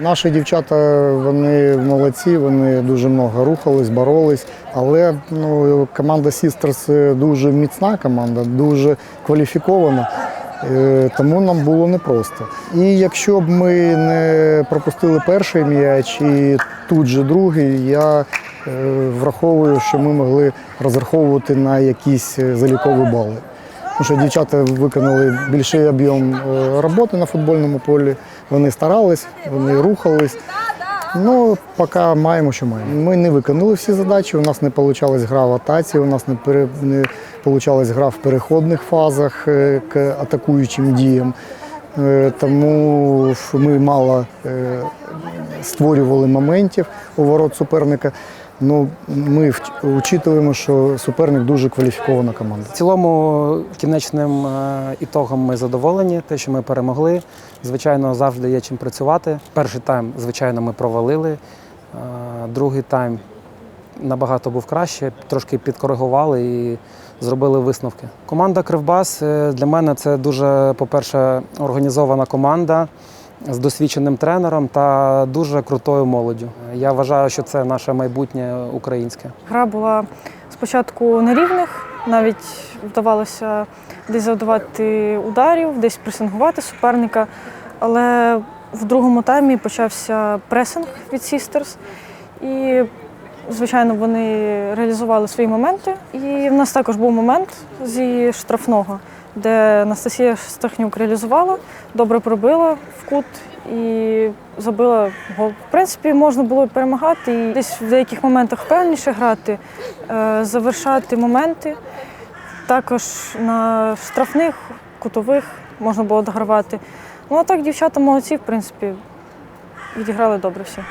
Наші дівчата вони молодці, вони дуже много рухались, боролись. Але ну, команда Sisters дуже міцна команда, дуже кваліфікована. Е, Тому нам було непросто. І якщо б ми не пропустили перший м'яч і тут же другий, я е, враховую, що ми могли розраховувати на якісь е, залікові бали. Тому що дівчата виконали більший об'єм е, роботи на футбольному полі. Вони старались, вони рухались. Ну, поки маємо, що маємо. Ми не виконали всі задачі. У нас не вийшла гра в атаці, у нас не, пере, не вийшла гра в переходних фазах е, к атакуючим діям. Е, Тому ми мало е, створювали моментів у ворот суперника. Ну, ми вч- учитуємо, що суперник дуже кваліфікована команда. В цілому кінечним е, ітогом ми задоволені, те, що ми перемогли. Звичайно, завжди є чим працювати. Перший тайм, звичайно, ми провалили. Другий тайм набагато був краще, трошки підкоригували і зробили висновки. Команда Кривбас е, для мене це дуже, по-перше, організована команда з досвідченим тренером та дуже крутою молоддю. Я вважаю, що це наше майбутнє українське. Гра була спочатку на рівних, навіть вдавалося десь завдавати ударів, десь пресингувати суперника. Але в другому таймі почався пресинг від Sisters. І, звичайно, вони реалізували свої моменти. І в нас також був момент зі штрафного, де Анастасія Стахнюк реалізувала, добре пробила в кут і забила гол. В принципі, можна було перемагати і десь в деяких моментах впевненіше грати, е, завершати моменти. Також на штрафних, кутових можна було догравати. Ну а так дівчата молодці, в принципі, відіграли добре всі.